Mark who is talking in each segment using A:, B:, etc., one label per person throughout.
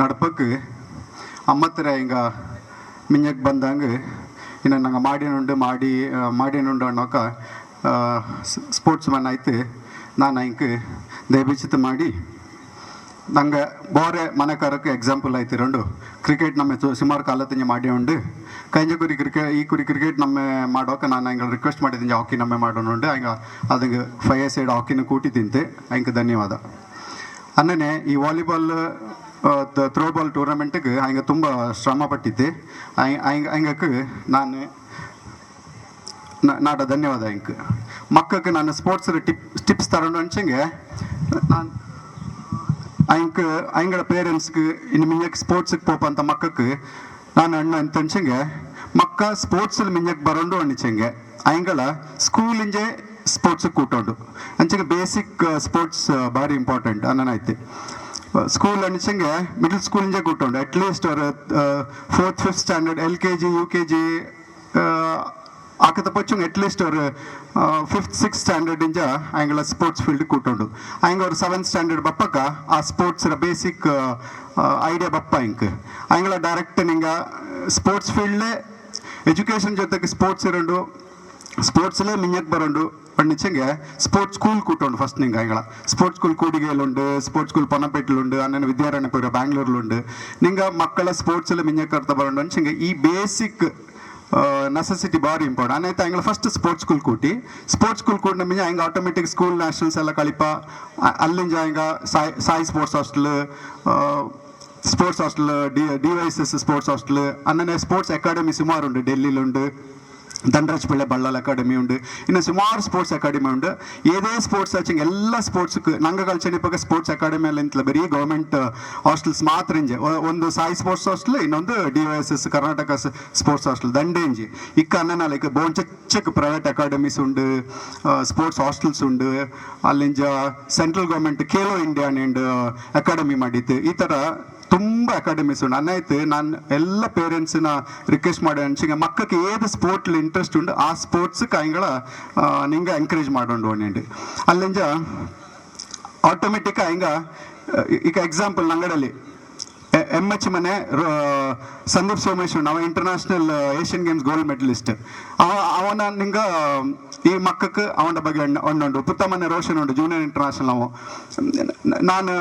A: ನಡ್ಪಕ್ಕೆ ಅಮ್ಮತ್ತರ ಹಿಂಗ ಮಿಂಜಕ್ಕೆ ಬಂದಂಗೆ ಇನ್ನು ನಂಗೆ ಮಾಡಿನುಂಡು ಮಾಡಿ ಮಾಡಿನುಂಡು ಅನ್ನೋಕ ಸ್ಪೋರ್ಟ್ಸ್ ಮ್ಯಾನ್ ಆಯ್ತು ನಾನು ಹಿಂಗೆ ದಯವಿಚಿತ ಮಾಡಿ. ನಂಗೆ ಬೋರೆ ಮನೆಕಾರಕ್ಕೆ ಎಕ್ಸಾಂಪಲ್ ಆಯ್ತು ರಂಡು. ಕ್ರಿಕೆಟ್ ನಮ್ಮ ಸುಮಾರು ಕಾಲತ್ತಿನ ಮಾಡಿ ಉಂಡು ಕೈಂಜ ಕುರಿ ಕ್ರಿಕೆಟ್ ಈ ಕುರಿ ಕ್ರಿಕೆಟ್ ನಮ್ಮ ಮಾಡೋಕೆ ನಾನು ಹಂಗೆ ರಿಕ್ವೆಸ್ಟ್ ಮಾಡಿದ್ದೀನಿ ಹಾಕಿ ನಮ್ಮೆ ಮಾಡೋಣ ಹಂಗೆ ಅದಕ್ಕೆ ಫೈಯರ್ ಸೈಡ್ ಹಾಕಿನ ಕೂಟಿ ತಿಂತೆ. ಹಂಗೆ ಧನ್ಯವಾದ. ಅನ್ನನೆ ಈ ವಾಲಿಬಾಲ್ ಥ್ರೋಬಾಲ್ ಟೂರ್ನಮೆಂಟ್ಗೆ ಹಂಗೆ ತುಂಬ ಶ್ರಮ ಪಟ್ಟಿದ್ದೆ. ಹಂಗೆ ಹಂಗಕ್ಕೆ ನಾನು ನಾಡ ಧನ್ಯವಾದ ಹಿಂಗೆ. ಮಕ್ಕಕ್ಕೆ ನಾನು ಸ್ಪೋರ್ಟ್ಸ್ ಟಿಪ್ ಟಿಪ್ಸ್ ತಗೊಂಡು ಅನ್ಸಂಗೆ ನಾನು ಹಂಗೆ, ಹಂಗಳ ಪೇರೆಂಟ್ಸ್ಗೆ ಇನ್ನು ಮಿಂಜಕ್ಕೆ ಸ್ಪೋರ್ಟ್ಸ್ಗೆ ಪೋಪ ಅಂತ ಮಕ್ಕಕ್ಕೆ ನಾನು ಅಣ್ಣ ಅಂತ ಅನ್ಸಂಗೆ ಮಕ್ಕ ಸ್ಪೋರ್ಟ್ಸಲ್ಲಿ ಮಿಂಜಕ್ಕೆ ಬರೋಂಡು ಅನ್ನಿಸಂಗೆ ಹಂಗಳ ಸ್ಕೂಲಿಂಜೆ ಸ್ಪೋರ್ಟ್ಸಿಗೆ ಕೂಟೋಂಡು ಅಂಚಿಗೆ ಬೇಸಿಕ್ ಸ್ಪೋರ್ಟ್ಸ್ ಭಾರಿ ಇಂಪಾರ್ಟೆಂಟ್ ಅನ್ನನಾಯ್ತು. ಸ್ಕೂಲ್ ಅನಿಸಂಗೆ ಮಿಡಲ್ ಸ್ಕೂಲಿಂಜೆ ಕೂಟೋಂಡು ಅಟ್ಲೀಸ್ಟ್ ಅವ್ರ fourth fifth standard L K G U K G ಆಕತ ಪಚ್ಚು ಅಟ್ಲೀಸ್ಟ್ ಅವರು ಫಿಫ್ತ್ ಸಿಕ್ಸ್ ಸ್ಟ್ಯಾಂಡರ್ಡ್ ಇಂಜ ಆಂಗಲ ಸ್ಪೋರ್ಟ್ಸ್ ಫೀಲ್ಡ್ ಕೂಟುಂಡು ಆಂಗ ಅವ್ರ ಸೆವೆಂತ್ ಸ್ಟ್ಯಾಂಡರ್ಡ್ ಬಪ್ಪಕ್ಕ ಆ ಸ್ಪೋರ್ಟ್ಸ್ ಬೇಸಿಕ್ ಐಡಿಯಾ ಬಪ್ಪ ಇಂಕ್. ಆಂಗಲ ಡೈರೆಕ್ಟ್ ನಿಂಗ ಸ್ಪೋರ್ಟ್ಸ್ ಫೀಲ್ಡ್ಲೇ ಎಜುಕೇಶನ್ ಜೊತೆಗೆ ಸ್ಪೋರ್ಟ್ಸ್ ಇರೋಂಡು ಸ್ಪೋರ್ಟ್ಸ್ಲೇ ಮಿಂಜಕ್ ಬರೋಂಡು ಪಂಡಿಚಂಗೆ ಸ್ಪೋರ್ಟ್ಸ್ ಸ್ಕೂಲ್ ಕೂಟುಂಡು ಫಸ್ಟ್ ನಿಂಗೆ ಆಂಗಳ ಸ್ಪೋರ್ಟ್ಸ್ ಸ್ಕೂಲ್ ಕೂಡಿಗೆಯಲ್ಲುಂಡು ಸ್ಪೋರ್ಟ್ಸ್ ಸ್ಕೂಲ್ ಪೊನ್ನಪೇಟ್ಲುಂಡು ಅನ್ನನ ವಿದ್ಯಾರಣ್ಯಪುರ ಬ್ಯಾಂಗ್ಳೂರ್ಲುಂಡು ನಿಂಗ ಮಕ್ಕಳ ಸ್ಪೋರ್ಟ್ಸ್ ಮಿಂಜಕ್ ಅರ್ಥ ಬರೋಂಡು ಅನ್ಸಂಗೆ ಈ ಬೇಸಿಕ್ ನೆಸೆಸಿಟಿ ಭಾರಿ ಇಂಪಾರ್ಟೆಂಟ್ ಅನ್ನೈತೆ ಹಂಗೆ ಫಸ್ಟ್ ಸ್ಪೋರ್ಟ್ಸ್ ಸ್ಕೂಲ್ ಕೂಟಿ ಸ್ಪೋರ್ಟ್ಸ್ ಸ್ಕೂಲ್ ಕೂಡಿನ ಮಿಂಜ ಹಂಗೆ ಆಟೋಮೆಟಿಕ್ ಸ್ಕೂಲ್ ನ್ಯಾಷನಲ್ಸ್ ಎಲ್ಲ ಕಳಿಪ ಅ- ಅಲ್ಲಿಂಜ ಹಂಗೆ SAI SAI sports hostel sports hostel D D Y S S sports hostel ಅನ್ನನೆ sports academy ಸುಮಾರು ಉಂಟು ಡೆಲ್ಲಿಲುಂಡು ಧನರಾಜ್ ಪಿಳ್ಳೆ ಬಳ್ಳಾಲ್ ಅಕಾಡೆಮಿ ಉಂಡು ಇನ್ನು ಸುಮಾರು ಸ್ಪೋರ್ಟ್ಸ್ ಅಕಾಡೆಮಿ ಉಂಡು ಏದೇ ಸ್ಪೋರ್ಟ್ಸ್ ಹಚ್ಚಿಂಗ್ ಎಲ್ಲ ಸ್ಪೋರ್ಟ್ಸ್ ನಂಗ ಕಲ್ಚರ್ ಇಪ್ಪಾಗ ಸ್ಪೋರ್ಟ್ಸ್ ಅಕಾಡೆಮಿ ಅಲ್ಲಿ ಅಂತಲ್ಲ ಬರೀ ಗೌರ್ಮೆಂಟ್ ಹಾಸ್ಟೆಲ್ಸ್ ಮಾತ್ರ ಇಂಜೆ ಒಂದು ಸಾಯಿ ಸ್ಪೋರ್ಟ್ಸ್ ಹಾಸ್ಟೆಲ್ ಇನ್ನೊಂದು D Y S S Karnataka sports hostel ದಂಡೆ ಇಂಜಿ ಇಕ್ಕ ಅನ್ನನ ಲೈಕ್ ಬೋನ್ ಚೆಕ್ ಪ್ರೈವೇಟ್ ಅಕಾಡೆಮೀಸ್ ಉಂಡು ಸ್ಪೋರ್ಟ್ಸ್ ಹಾಸ್ಟೆಲ್ಸ್ ಉಂಡು ಅಲ್ಲಿಂಜ central government Khelo India and academy ಮಾಡಿತ್ತು ಈ ಥರ ತುಂಬ ಅಕಾಡೆಮೀಸ್ ಉಂಟು ಅನ್ನಾಯ್ತು ನಾನು ಎಲ್ಲ ಪೇರೆಂಟ್ಸ್ನ ರಿಕ್ವೆಸ್ಟ್ ಮಾಡಿ ಅನ್ಸಿಂಗ ಮಕ್ಕಕ್ಕೆ ಏದು ಸ್ಪೋರ್ಟ್ಲಿ ಇಂಟ್ರೆಸ್ಟ್ ಉಂಟು, ಆ ಸ್ಪೋರ್ಟ್ಸ್ ಕಾಯಿಂಗಳ ನಿಂಗೆ ಎಂಕರೇಜ್ ಮಾಡೋಂಡು ಒಣ್ಣೆ ಅಲ್ಲಿಂಜ ಆಟೋಮೆಟಿಕ್ ಹಿಂಗ, ಈಗ ಎಕ್ಸಾಂಪಲ್ ನಂಗಡಲ್ಲಿ ಎಂ ಎಚ್ ಮನೆ ಸಂದೀಪ್ ಸೋಮೇಶ್ವರ್ ಅವ international Asian games gold medalist ಅವ, ಅವನ ನಿಂಗ ಈ ಮಕ್ಕಕ್ಕೆ ಅವನ ಬಗ್ಗೆ ಒಂದುಂಡು ಪುತ್ತಮನೆ ರೋಷನ್ ಉಂಟು ಜೂನಿಯರ್ ಇಂಟರ್ನ್ಯಾಷನಲ್ ಅವು ನಾನು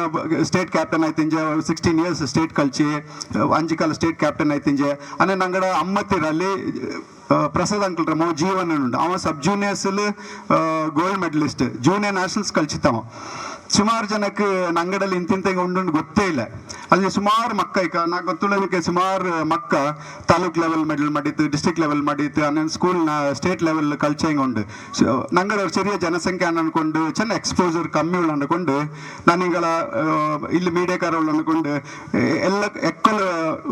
A: ಸ್ಟೇಟ್ ಕ್ಯಾಪ್ಟನ್ ಆಯ್ತಿಂಜೆ ಸಿಕ್ಸ್ಟೀನ್ ಇಯರ್ಸ್ ಸ್ಟೇಟ್ ಕಲ್ಚಿ ಅಂಜಿ ಕಾಲ ಸ್ಟೇಟ್ ಕ್ಯಾಪ್ಟನ್ ಆಯ್ತಿಂಜೆ ಅಂದರೆ ನಂಗಡ ಅಮ್ಮತ್ತಿರಲ್ಲಿ ಪ್ರಸಾದ್ ಅಂಕಲ್ ರಮೋ ಜೀವನ ಉಂಟು. ಅವ ಸಬ್ ಜೂನಿಯರ್ಸಲ್ಲಿ ಗೋಲ್ಡ್ ಮೆಡಲಿಸ್ಟ್ ಜೂನಿಯರ್ ನ್ಯಾಷನಲ್ಸ್ ಕಲ್ಚಿತ್ತವ. ಸುಮಾರು ಜನಕ್ಕೆ ನಂಗಡಲ್ಲಿ ಇಂತಿಂತ ಉಂಡು ಗೊತ್ತೇ ಇಲ್ಲ. ಅಲ್ಲಿ ಸುಮಾರು ಮಕ್ಕ, ಈಗ ನಾ ಗೊತ್ತುಳ್ಳದಕ್ಕೆ ಸುಮಾರು ಮಕ್ಕ ತಾಲೂಕ್ ಲೆವೆಲ್ ಮೆಡಲ್ ಮಾಡಿತ್ತು ಡಿಸ್ಟ್ರಿಕ್ಟ್ ಲೆವೆಲ್ ಮಾಡಿತ್ತು ಸ್ಕೂಲ್ ಸ್ಕೂಲ್ನ ಸ್ಟೇಟ್ ಲೆವೆಲ್ ಕಲ್ಚರ್ ಉಂಡು. ಸೊ ನಂಗಡ ಸರಿಯ ಜನಸಂಖ್ಯೆ ಅನ್ಕೊಂಡು ಚೆನ್ನ ಎಕ್ಸ್ಪೋಜರ್ ಕಮ್ಮಿ ಉಳ್ಳು ಅನ್ಕೊಂಡು ನನಗಳ ಇಲ್ಲಿ ಮೀಡಿಯಾಕಾರ ಉಳ್ಳು ಅನ್ಕೊಂಡು ಎಲ್ಲ ಎಕ್ಕಲ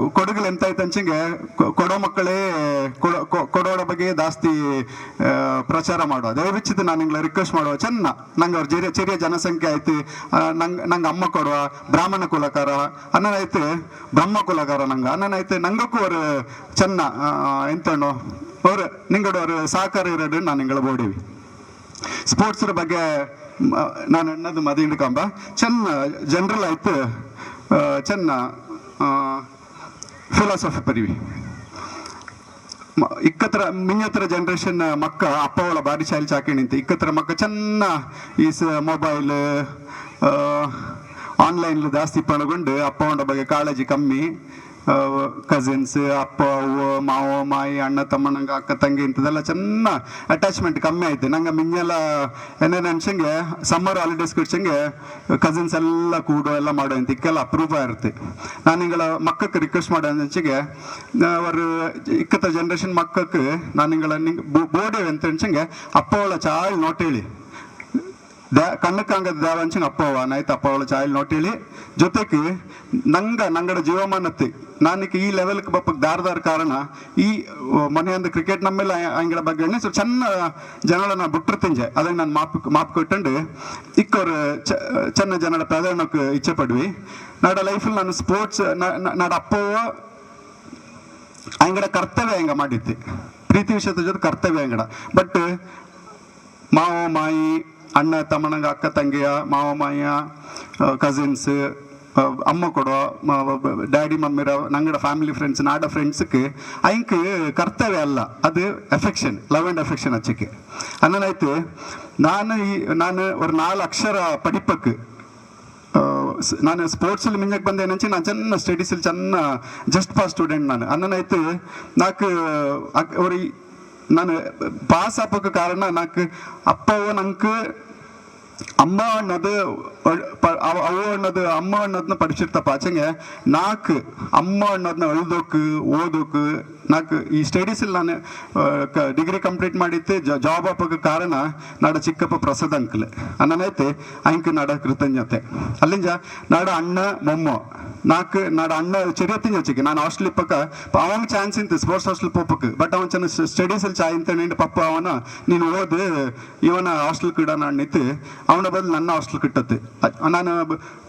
A: ಕೊಡಗಲ್ ಎಂತ ಆಯ್ತು ಅಂಚಂಗೆ ಕೊಡೋ ಮಕ್ಕಳೇ, ಕೊಡೋ- ಕೊಡೋಡ ಬಗ್ಗೆ ಜಾಸ್ತಿ ಪ್ರಚಾರ ಮಾಡುವ. ದಯವಿಚ್ಚಿದ್ದು ನಾನು ನಿಂಗಳ ರಿಕ್ವೆಸ್ಟ್ ಮಾಡುವ. ಚೆನ್ನ ನಂಗೆ ಅವ್ರ ಚೆರಿಯ ಜನಸಂಖ್ಯೆ ಆಯ್ತು. ಆ, ನಂಗ್ ನಂಗೆ ಅಮ್ಮ ಕೊಡುವ ಬ್ರಾಹ್ಮಣ ಕುಲಕಾರ ಅನ್ನನಾಯ್ತು ಬ್ರಹ್ಮ ಕುಲಕಾರ ನಂಗೆ. ಅನ್ನನಾಯ್ತು ನಂಗಕ್ಕೂ ಅವರು ಚೆನ್ನ ಆ, ಎಂತಣ್ಣು ಅವ್ರು ನಿಂಗಡ ಅವ್ರು ಸಹಕಾರ ಇರೋದು ನಾನು ನಿಂಗಳ ಬೋಡಿವಿ ಸ್ಪೋರ್ಟ್ಸ್ ಬಗ್ಗೆ ಮ- ನಾನು ಅನ್ನೋದು ಮದಿ ಹಿಡ್ಕೊಂಬ. ಚೆನ್ನ ಜನರಲ್ ಆಯ್ತು. ಆ, ಚೆನ್ನ ಫಿಲಾಸಫಿ ಪರಿವಿ ಮ- ಇಕ್ಕತ್ರ ಮಿಂಜತ್ರ ಜನರೇಷನ್ ಮಕ್ಕ ಅಪ್ಪ ಅವಳ ಬಾರಿ ಶಾಲಿ ಚಾಕಿ ನಿಂತು ಇಕ್ಕತ್ರ ಮಕ್ಕ ಚೆನ್ನ ಈ ಮೊಬೈಲ್ ಆನ್ಲೈನ್ ಜಾಸ್ತಿ ಪಣಗೊಂಡು ಅಪ್ಪ ಬಗ್ಗೆ ಕಾಳಜಿ ಕಮ್ಮಿ. ಕಸಿನ್ಸ್ ಅಪ್ಪ, ಅವ್ವ, ಮಾವ, ಮಾಯಿ, ಅಣ್ಣ ತಮ್ಮ ನಂಗೆ ಅಕ್ಕ, ತಂಗಿ ಇಂಥದ್ದೆಲ್ಲ ಚೆನ್ನ ಅಟ್ಯಾಚ್ಮೆಂಟ್ ಕಮ್ಮಿ ಆಯ್ತು. ನಂಗೆ ಮಿಂಗೆಲ್ಲ ಏನೇನು ಅನ್ಸಂಗೆ ಸಮ್ಮರ್ ಹಾಲಿಡೇಸ್ ಕೊಡ್ಸಂಗೆ ಕಸಿನ್ಸ್ ಎಲ್ಲ ಕೂಡೋ ಎಲ್ಲ ಮಾಡೋ ಅಂತ ಇಕ್ಕೆಲ್ಲ ಅಪ್ರೂವ್ ಇರುತ್ತೆ. ನಾನು ಹಿಂಗಳ ಮಕ್ಕಕ್ಕೆ ರಿಕ್ವೆಸ್ಟ್ ಮಾಡೋ ಅಂಚಿಗೆ ಅವರು ಇಕ್ಕತ್ತ ಜನ್ರೇಷನ್ ಮಕ್ಕಕ್ಕೆ ನಾನು ಹಿಂಗಳ ನಿಂಗೆ ಬೋರ್ಡೆ ಅಂತ ಅನ್ಸಂಗೆ, ಅಪ್ಪ ಅವಳ ಚಾಯ್ ನೋಟ್ ಹೇಳಿ. ಕಣ್ಣಕ್ಕಂಗದ ದೇವ ಅಂಚಂಗೆ ಅಪ್ಪವ ನಾಯ್ತು ಅಪ್ಪವಳ ಚಾಯಲ್ ಹೇಳಿ ಜೊತೆಗೆ ನಂಗ, ನಂಗಡ ಜೀವಮಾನತ್ತಿ. ನಾನಿಕ್ಕೆ ಈ ಲೆವೆಲ್ಗೆ ಬಪ್ಪ ದಾರದಾರ ಕಾರಣ, ಈ ಮನೆಯೊಂದು ಕ್ರಿಕೆಟ್ ನಮ್ಮೆಲ್ಲ ಅಂಗಳ ಬಗ್ಗೆ ಸೊ ಚೆನ್ನ ನಾನು ಬಿಟ್ಟಿರ್ತಿಂಜೆ ಅದನ್ನ ನಾನು ಮಾಪ್ ಮಾಪ್ ಕೊಟ್ಟಂಡು ಇಕ್ಕವ್ರು ಚ, ಚೆನ್ನ ಜನರ ಪ್ರಧಾನಕ್ಕೆ ಇಚ್ಛೆ ಪಡ್ವಿ. ನಾಡ ಲೈಫಲ್ಲಿ ನಾನು ಸ್ಪೋರ್ಟ್ಸ್ ನಾಡ ಅಪ್ಪವ ಅಂಗಡ ಕರ್ತವ್ಯ ಹೆಂಗ ಮಾಡಿದ್ದೆ. ಪ್ರೀತಿ ವಿಷಯದ ಜೊತೆ ಕರ್ತವ್ಯ ಅಂಗಡ. ಬಟ್ ಮಾವ, ಮಾಯಿ அண்ணன் தமனங்க அக்கா ತಂಗಿಯ ಮಾವಮಾಯ ಕಸಿನ್ಸ್ அம்மா கூட டாடி மம்மிரோ நங்கட ஃபேமிலி ஃப்ரெண்ட்ஸ் நாட ಫ್ರೆಂಡ್ಸ್க்கு ஐங்கு ಕರ್ತವ್ಯ ಅಲ್ಲ அது ಎಫೆಕ್ಷನ್ ಲವ್ ಅಂಡ್ ಎಫೆಕ್ಷನ್ ಹಚ್ಚಕ್ಕೆ ಅನ್ನನಾಯ್ತು ನಾನು ಈ ನಾನು ஒரு நாலு ಅಕ್ಷರ படிப்பக்கு ನಾನು ಸ್ಪೋರ್ಟ್ಸಲ್ಲಿ ಮಿಂಜಕ್ಕೆ ಬಂದೇನಂಚಿ ನಾನು ಚೆನ್ನ ಸ್ಟಡೀಸಲ್ಲಿ ಚೆನ್ನ ಜಸ್ಟ್ ಪಾಸ್ ಸ್ಟೂಡೆಂಟ್ ನಾನು ಅನ್ನನಾಯ್ತು ನಾಲ್ಕು ஒரு ನಾನು ಪಾಸ್ ಆಪಕ್ಕೆ ಕಾರಣ ನಾಲ್ಕು ಅಪ್ಪವ ನಂಗೆ ಅಮ್ಮ ಅನ್ನೋದು ಒಳ್- ಪ- ಅವ- ಅವು ಅನ್ನೋದು ಅಮ್ಮ ಅನ್ನೋದನ್ನ ಪಡಿಸಿರ್ತಪ್ಪ ಆಚೆಗೆ ನಾಲ್ಕು ಅಮ್ಮ ಅನ್ನೋದನ್ನ ಅಳ್ದೋಕು ಓದೋಕು ನಾಲ್ಕು ಈ ಸ್ಟಡೀಸಲ್ಲಿ ನಾನು ಡಿಗ್ರಿ ಕಂಪ್ಲೀಟ್ ಮಾಡಿತ್ತು ಜಾಬ್ ಆಪಕ್ಕೆ ಕಾರಣ ನಾಡ ಚಿಕ್ಕಪ್ಪ ಪ್ರಸಾದ್ ಅಂಕಲ್ ಅನ್ನನೈತೆ ಅಂಕ ನಾಡ ಕೃತಜ್ಞತೆ ಅಲ್ಲಿಂಜ ನಾಡ ಅಣ್ಣ ಮೊಮ್ಮ ನಾಲ್ಕು ನಾಡ ಅಣ್ಣ ಚೆರಿಯತ್ತಿನ ಹಚ್ಚಿಗೆ ನಾನು ಹಾಸ್ಟೆಲ್ ಇಪ್ಪಕ್ಕ ಅವಂಗೆ ಚಾನ್ಸ್ ಇಂತ ಸ್ಪೋರ್ಟ್ಸ್ ಹಾಸ್ಟೆಲ್ ಪೋಪಕ್ಕೆ ಬಟ್ ಅವನ್ ಚೆನ್ನ ಸ್ಟಡೀಸಲ್ಲಿ ಚಾಯ್ ಅಂತ ನಿಂಡು ಪಪ್ಪ ಅವನ ನೀನು ಓದು ಇವನ ಹಾಸ್ಟೆಲ್ ಕಿಡ ನಾನು ನಿಂತು ಅವನ ಬದಲು ನನ್ನ ಹಾಸ್ಟೆಲ್ ಕಿಟ್ಟತ್ತೆ ಅದ್- ನಾನು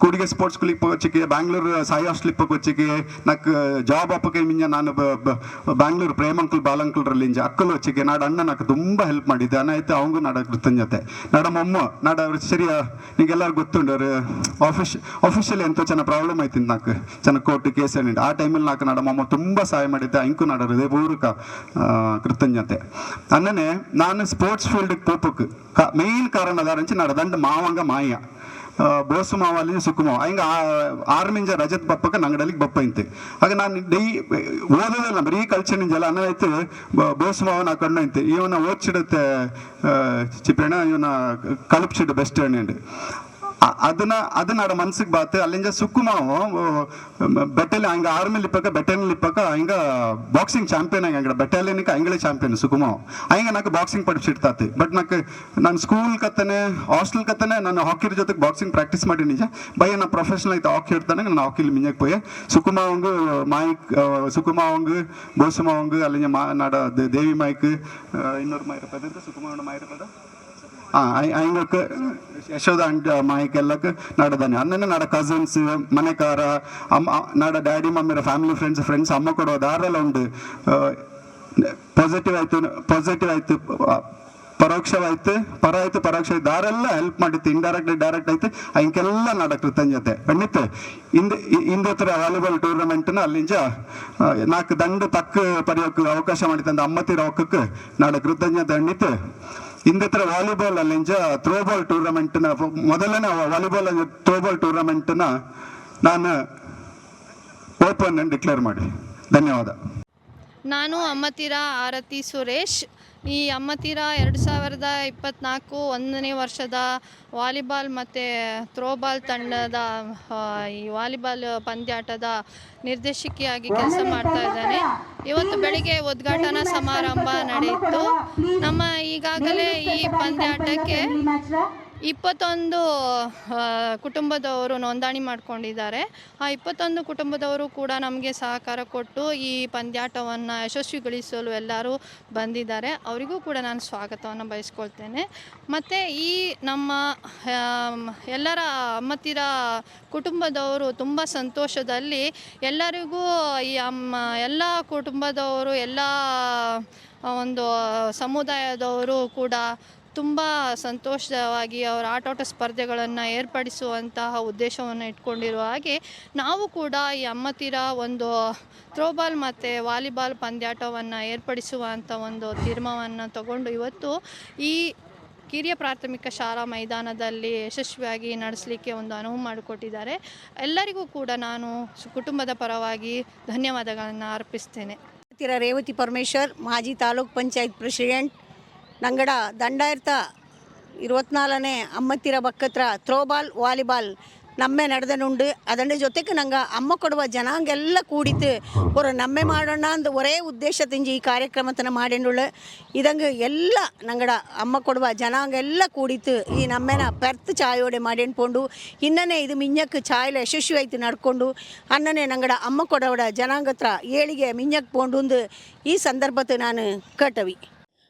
A: ಕೂಡಿಗೆ ಇಪ್ಪ ವಚ್ಚಿಗೆ ಬ್ಯಾಂಗ್ಳೂರು ಸಾಯಿ ಹಾಸ್ಟೆಲ್ ಇಪ್ಪಕ್ಕೆ ವಚ್ಚಿಗೆ ನಾಕ್ ಜಾಬ್ ಅಪ್ಪಕ್ಕೆ ಮಿಂಜ ನಾನು ಬ್ಯಾಂಗ್ಳೂರು ಪ್ರೇಮ್ ಅಂಕಲ್ ಬಾಲ್ ಅಂಕಲ್ ರಲ್ಲಿ ಅಕ್ಕಲು ಹೊಚ್ಚಿಗೆ ನಾಡ ಅಣ್ಣ ನಾಕ್ ತುಂಬಾ ಹೆಲ್ಪ್ ಮಾಡಿದ್ದೆ. ಅಣ್ಣ ಐತೆ ಅವಂಗೂ ನಾಡ ಕೃತಜ್ಞತೆ. ನಾಡ ಮೊಮ್ಮ, ನಾಡ ಅವ್ರು ಸರಿಯ ನಿಗೆಲ್ಲರೂ ಗೊತ್ತುಂಡು, ಅವ್ರು ಆಫೀಸ್ ಆಫೀಷಿಯಲ್ ಎಂತೋ ಚೆನ್ನ ಪ್ರಾಬ್ಲಮ್ ಐತಿ ನಾಲ್ಕು ಚೆನ್ನ ಕೋರ್ಟ್ ಕೇಸ್ ಏನಿದೆ. ಆ ಟೈಮಲ್ಲಿ ನಾಲ್ಕು ನಾಡ ಮೊಮ್ಮ ತುಂಬಾ ಸಹಾಯ ಮಾಡಿದ್ದೆ ಅಂಕು ನಾಡ ಹೃದಯಪೂರ್ವಕ ಕೃತಜ್ಞತೆ. ಅಣ್ಣನೇ, ನಾನು ಸ್ಪೋರ್ಟ್ಸ್ ಫೀಲ್ಡ್ ಪೋಪಕ್ಕೆ ಮೇನ್ ಕಾರಣ ಅದಾರಂಚಿ ನಾಡ ದಂಡ ಮಾವಂಗ ಮಾಯ. ಬೋಸು ಮಾವ ಅಲ್ಲಿ ಸುಕ್ಕು ಮಾವ. ಹಿಂಗ ಆರ್ಮಿಂಜ ರಜತ್ ಬಪ್ಪಕ್ಕೆ ನಂಗಡಲಿಗೆ ಬಪ್ಪ ಇಂತೆ ಆಗ ನಾನು ಡೈ, ಓದೋದಲ್ಲ, ಬರೀ ಕಲ್ಚರ್ ನಿಂಜಲ್ಲ ಅನ್ನ ಆಯ್ತು ಬ- ಬೋಸು ಮಾವನ ಕಣ್ಣು ಇಂತೆ ಇವನ ಓದ್ಸಿಡುತ್ತೆ ಚಿಪ್ಪೇಣ ಇವನ ಕಲುಪ್ಸಿಡು ಬೆಸ್ಟ್ ಅಂಡ್ ಅ- ಅದನ್ನ ಅದನ್ನ ಆಡ ಮನ್ಸಿಗೆ ಬಾತು ಅಲ್ಲಿಂದ ಸುಕ್ಕು ಮಾವು ಬೆಟ್ಟಲ್ಲಿ ಹಂಗ ಆರ್ಮಿಲಿ ಇಪ್ಪಕ ಬೆಟ್ಟಲ್ಲಿ ಇಪ್ಪಕ ಹಿಂಗ ಬಾಕ್ಸಿಂಗ್ ಚಾಂಪಿಯನ್ ಹಂಗ ಬೆಟಾಲಿಯನ್ಗೆ ಹಂಗಳೆ ಚಾಂಪಿಯನ್ ಸುಕುಮಾವ್ ಹಂಗ ನಾಕು ಬಾಕ್ಸಿಂಗ್ ಪಡಿಸಿಡ್ತಾತಿ ಬಟ್ ನಾಕ್ ನಾನು ಸ್ಕೂಲ್ ಕತ್ತನೆ ಹಾಸ್ಟೆಲ್ ಕತ್ತನೆ ನಾನು ಹಾಕಿರ್ ಜೊತೆಗೆ ಬಾಕ್ಸಿಂಗ್ ಪ್ರಾಕ್ಟೀಸ್ ಮಾಡಿ ನಿಜ ಬಯ್ಯ ನಾ ಪ್ರೊಫೆಷನಲ್ ಐತೆ ಹಾಕಿ ಇಡ್ತಾನೆ ನಾನು ಹಾಕಿಲಿ ಮಿಂಜಕ್ ಪೋಯೆ ಸುಕುಮಾವಂಗ್ ಮಾಯಿಕ್ ಸುಕುಮಾವಂಗ್ ಬೋಸುಮಾವಂಗ್ ಅಲ್ಲಿಂದ ಮಾ ನಾಡ they- Devi ಮಾಯ್ಕ್ ಇನ್ನೊರು ಮಾಯಿರಪದ ಸುಕುಮಾವನ ಮಾಯಿರಪದ ಹಂಗಕ್ಕೆ Yashoda ಮಾಯಕ್ ಎಲ್ಲಕ್ಕೆ ನಡದಾನೆ ಅನ್ನನೆ Nada cousins ಮನೆಕಾರ ಅಮ್ಮ ನಡ ಡ್ಯಾಡಿ ಮಮ್ಮಿರ ಫ್ಯಾಮಿಲಿ ಫ್ರೆಂಡ್ಸ್ ಫ್ರೆಂಡ್ಸ್ ಅಮ್ಮ ಕೊಡೋ ದಾರೆಲ್ಲ ಉಂಡು ಪಾಸಿಟಿವ್ ಆಯ್ತು ಪಾಸಿಟಿವ್ ಆಯ್ತು ಪರೋಕ್ಷವಾಯ್ತು ಪರ ಆಯ್ತು ಪರೋಕ್ಷ ದಾರೆಲ್ಲ ಹೆಲ್ಪ್ ಮಾಡಿತ್ತು ಇಂಡೈರೆಕ್ಟ್ ಡೈರೆಕ್ಟ್ ಆಯ್ತು ಅಂಕೆಲ್ಲ ನಡ ಕೃತಜ್ಞತೆ ಖಂಡಿತ ಇಂದ ಇಂದತ್ರ ವಾಲಿಬಾಲ್ ಟೂರ್ನಮೆಂಟ್ನ ಅಲ್ಲಿಂಜ ನಾಲ್ಕು ದಂಡ ತಕ್ಕ ಪಡೆಯೋಕೆ ಅವಕಾಶ ಮಾಡಿತ್ತಂದ ಅಮ್ಮತ್ತಿರ ಅವಕಕ್ಕೆ ನಾಡ ಕೃತಜ್ಞತೆ ಅಣ್ಣಿತ್ತು ಹಿಂದತ್ರ ವಾಲಿಬಾಲ್ ಅಲ್ಲಿಂಜ ಥ್ರೋಬಾಲ್ ಟೂರ್ನಮೆಂಟ್ನ ಮೊದಲನೇ ವಾಲಿಬಾಲ್ ಥ್ರೋಬಾಲ್ ಟೂರ್ನಮೆಂಟ್ನ ನಾನು ಓಪನ್ ಡಿಕ್ಲೇರ್ ಮಾಡಿ ಧನ್ಯವಾದ.
B: ನಾನು ಅಮ್ಮತಿರ ಆರತಿ ಸುರೇಶ್. ಈ ಅಮ್ಮತ್ತಿರ ಎರಡು ಸಾವಿರದ ಇಪ್ಪತ್ತ್ನಾಲ್ಕು ಒಂದನೇ ವರ್ಷದ ವಾಲಿಬಾಲ್ ಮತ್ತು ಥ್ರೋಬಾಲ್ ತಂಡದ ಈ ವಾಲಿಬಾಲ್ ಪಂದ್ಯಾಟದ ನಿರ್ದೇಶಕಿಯಾಗಿ ಕೆಲಸ ಮಾಡ್ತಾ ಇದ್ದಾನೆ. ಇವತ್ತು ಬೆಳಿಗ್ಗೆ ಉದ್ಘಾಟನಾ ಸಮಾರಂಭ ನಡೆಯಿತು. ನಮ್ಮ ಈಗಾಗಲೇ ಈ ಪಂದ್ಯಾಟಕ್ಕೆ ಇಪ್ಪತ್ತೊಂದು ಕುಟುಂಬದವರು ನೋಂದಣಿ ಮಾಡಿಕೊಂಡಿದ್ದಾರೆ. ಆ ಇಪ್ಪತ್ತೊಂದು ಕುಟುಂಬದವರು ಕೂಡ ನಮಗೆ ಸಹಕಾರ ಕೊಟ್ಟು ಈ ಪಂದ್ಯಾಟವನ್ನು ಯಶಸ್ವಿಗೊಳಿಸಲು ಎಲ್ಲರೂ ಬಂದಿದ್ದಾರೆ. ಅವರಿಗೂ ಕೂಡ ನಾನು ಸ್ವಾಗತವನ್ನು ಬಯಸ್ಕೊಳ್ತೇನೆ. ಮತ್ತು ಈ ನಮ್ಮ ಎಲ್ಲರ ಅಮ್ಮತ್ತಿರ ಕುಟುಂಬದವರು ತುಂಬ ಸಂತೋಷದಲ್ಲಿ ಎಲ್ಲರಿಗೂ ಈ ಅಮ್ಮ, ಎಲ್ಲ ಕುಟುಂಬದವರು, ಎಲ್ಲ ಒಂದು ಸಮುದಾಯದವರು ಕೂಡ ತುಂಬ ಸಂತೋಷವಾಗಿ ಅವರ ಆಟೋಟ ಸ್ಪರ್ಧೆಗಳನ್ನು ಏರ್ಪಡಿಸುವಂತಹ ಉದ್ದೇಶವನ್ನು ಇಟ್ಕೊಂಡಿರುವ ಹಾಗೆ ನಾವು ಕೂಡ ಈ ಅಮ್ಮತೀರ ಒಂದು ಥ್ರೋಬಾಲ್ ಮತ್ತು ವಾಲಿಬಾಲ್ ಪಂದ್ಯಾಟವನ್ನು ಏರ್ಪಡಿಸುವಂಥ ಒಂದು ತೀರ್ಮಾನವನ್ನು ತಗೊಂಡು ಇವತ್ತು ಈ ಕಿರಿಯ ಪ್ರಾಥಮಿಕ ಶಾಲಾ ಮೈದಾನದಲ್ಲಿ ಯಶಸ್ವಿಯಾಗಿ ನಡೆಸಲಿಕ್ಕೆ ಒಂದು ಅನುವು ಮಾಡಿಕೊಟ್ಟಿದ್ದಾರೆ. ಎಲ್ಲರಿಗೂ ಕೂಡ ನಾನು ಕುಟುಂಬದ ಪರವಾಗಿ ಧನ್ಯವಾದಗಳನ್ನು ಅರ್ಪಿಸ್ತೇನೆ.
C: ರೇವತಿ ಪರಮೇಶ್ವರ್, ಮಾಜಿ ತಾಲೂಕ್ ಪಂಚಾಯತ್ ಪ್ರೆಸಿಡೆಂಟ್ ನಂಗಡ ದಂಡಾಯಿರ್ತ ഇരുപത്തിനാലിനെ അമ്മത്തിര ബക്കത്ര ത്രോബാൽ വാലിബാൽ നമ്മെ ನಡೆದನುಂಡು ಅದರ ಜೊತೆಗೆ ನಂಗೆ ಅಮ್ಮ ಕೊಡುವ ಜನಾಂಗೆಲ್ಲ ಕೂಡಿತು ஒரு ನಮ್ಮೆ ಮಾಡೋಣ ಅಂದ ಒರೇ ಉದ್ದೇಶ ತಿಂಜಿ ಈ ಕಾರ್ಯಕ್ರಮತನ ಮಾಡಿಂಡುಳ್ಳು ಇದಂಗೆ ಎಲ್ಲ ನಂಗಡ ಅಮ್ಮ ಕೊಡುವ ಜನಾಂಗ ಎಲ್ಲ ಕೂಡಿತು ಈ ನಮ್ಮೆನ ಪೆರ್ತ್ ಚಾಯೋಡೆ ಮಾಡಿಂಡ್ಕೊಂಡು ಇನ್ನನೇ ಇದು ಮಿಂಜಕ್ಕೆ ಚಾಯ್ಲ ಯಶಸ್ವಿ ಆಯ್ತು ನಡ್ಕೊಂಡು ಅನ್ನನೇ ನಂಗಡ ಅಮ್ಮ ಕೊಡವಡ ಜನಾಂಗತ್ರ ಏಳಿಗೆ ಮಿಂಜಕ್ಕೆ ಪೋಂಡು ಈ ಸಂದರ್ಭದ ನಾನು ಕಟವಿ